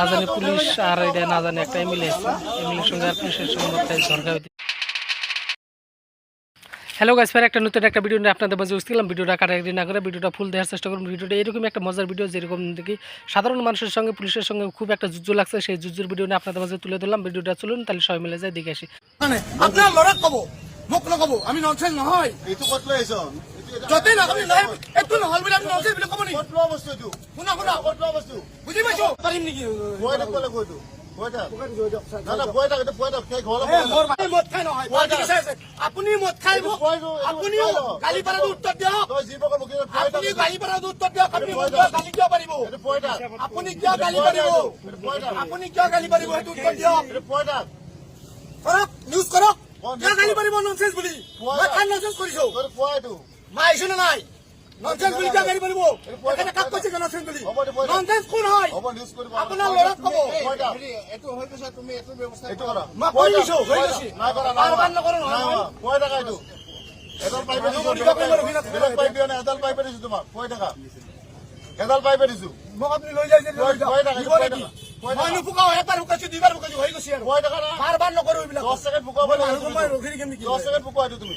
না জানি পুলিশ আর এটা না জানি একটা এমএলএ আছে। এমএলএর সঙ্গে আর পুলিশের সঙ্গে ঝরকা হইতে হ্যালো গাইস ফের একটা নতুন একটা ভিডিও নিয়ে আপনাদের মাঝে বুঝছিলাম ভিডিওটা কাটাকাটি না করে ভিডিওটা ফুল দেওয়ার চেষ্টা করুন। ভিডিওটা এরকম একটা মজার ভিডিও যেরকম দেখি সাধারণ মানুষের সঙ্গে পুলিশের সঙ্গে খুব একটা যুদ্ধ লাগছে। সেই যুদ্ধের ভিডিও নিয়ে আপনাদের মাঝে তুলে ধরলাম। ভিডিওটা চলুন তাহলে সবাই মিলে যায় দেখে আসি। মানে আপোনাৰ ল'ৰাক ক'ব মোক নক'ব আমি ননচেঞ্চ নহয় এইটো ক'ত লৈ আহিছ? নহওক আপুনি নহয় এইটো নহ'ল বুলি আমি ননচেঞ্চ বুলি ক'ব নেকি ক'ত লোৱা বস্তু শুনা শুনা। ক'ত লোৱা বস্তু বুজি পাইছো? পাৰিম নেকি? বৈ থাক। ক'লে আছে, আপুনি মদ খাই আপুনিও গালি পাৰাটো উত্তৰ দিয়ক। আপুনি গালি পাৰাটো উত্তৰ দিয়ক। আপুনি। গালি কিয় পাৰিব? আপুনি কিয় গালি পাৰিব? আপুনি কিয় গালি পাৰিব? সেইটো উত্তৰ দিয়ক। কৰক নিউজ কৰক। কিয় গালি। পাৰিব? ননচেঞ্চ বুলি। মই। খাই ননচেঞ্চ কৰিছো। আহিছো নে নাই? ননচেঞ্চ বুলি কিয় পোৱা এখেতে যাব। কাক কৈছে ননচেঞ্চ বুলি। ননচেঞ্চ কোন হয়? আপোনাৰ ল'ৰাক ক'ব মই কৰি দিছো, হৈ গৈছে। থাক। নাই কৰা বাৰ নাই বাৰ কৰা। নকৰো নহয় মই। বৈ এইটো এডাল পাইপে এডাল পাইপে। দিছো তোমাক বৈ থাকা এডাল পাইপে দিছো? মোক আপুনি লৈ যায় যে লৈ বৈ- যাওক। বৈ থাকা, দিব নেকি? মই নুফুকাও এবাৰ ফুকাইছো দুইবাৰ ফুকাইছো হৈ গৈছে আৰু। বৈ থাকা না? বাৰ বাৰ নকৰো এইবিলাক। দহ ছেকেণ্ড ফুকাব দহ ছেকেণ্ড ফুকুৱা এইটো তুমি।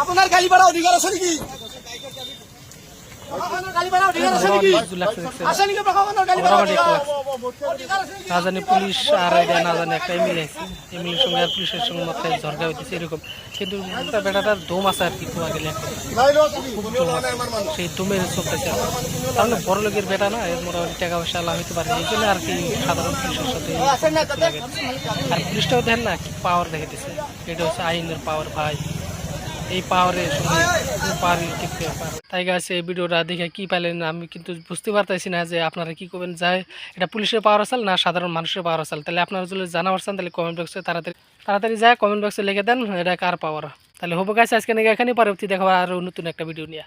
আপোনাৰ গালি ভাড়া অধিকার আছে নেকি? না জানি পুলিশ আর না জানি একটা এমএলএ এমএলএর সঙ্গে আর পুলিশের সঙ্গে মাথায় ঝরকা হইতেছে এরকম। কিন্তু বেটাটার দম আছে আর কি তোমার গেলে। সেই দমের চলতেছে কারণ বড় লোকের বেটা না এর মোটামুটি টাকা পয়সা লাভ হইতে পারে। এই জন্য আর কি সাধারণ পুলিশের সাথে। আর পুলিশটাও দেখেন না কি পাওয়ার দেখাইতেছে। এটা হচ্ছে আইনের পাওয়ার ভাই। এই পাওয়ারে টিকতে তাই গাছে এই ভিডিওটা দেখে কি পাইলেন আমি কিন্তু বুঝতে পারতেছি না যে আপনারা কি করবেন যায় এটা পুলিশের পাওয়ার আসাল না সাধারণ মানুষের পাওয়ার আসাল তাহলে আপনারা যদি জানা পারছেন তাহলে কমেন্ট বক্সে তাড়াতাড়ি তাড়াতাড়ি যায় কমেন্ট বক্সে লিখে দেন, এটা কার পাওয়ার তাহলে হব গাছ আজকে নাকি এখানে পরবর্তী দেখাবার আরও নতুন একটা ভিডিও নিয়ে।